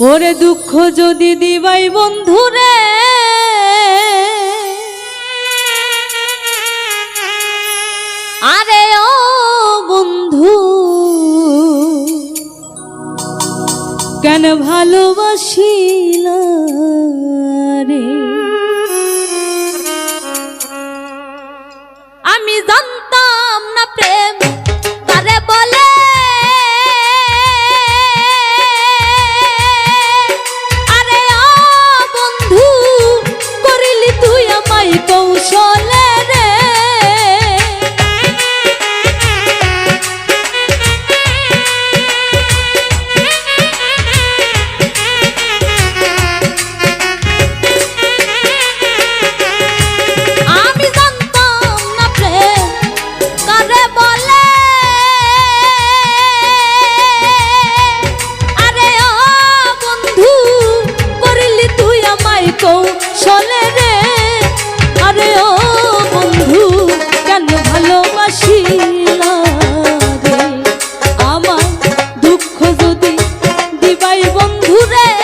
ওরে দুঃখ যদি দিবাই বন্ধুরে। আরে ও বন্ধু, কেন ভালোবাসিল রে? আমি জানতাম না প্রেম, তারে বলে দিবাই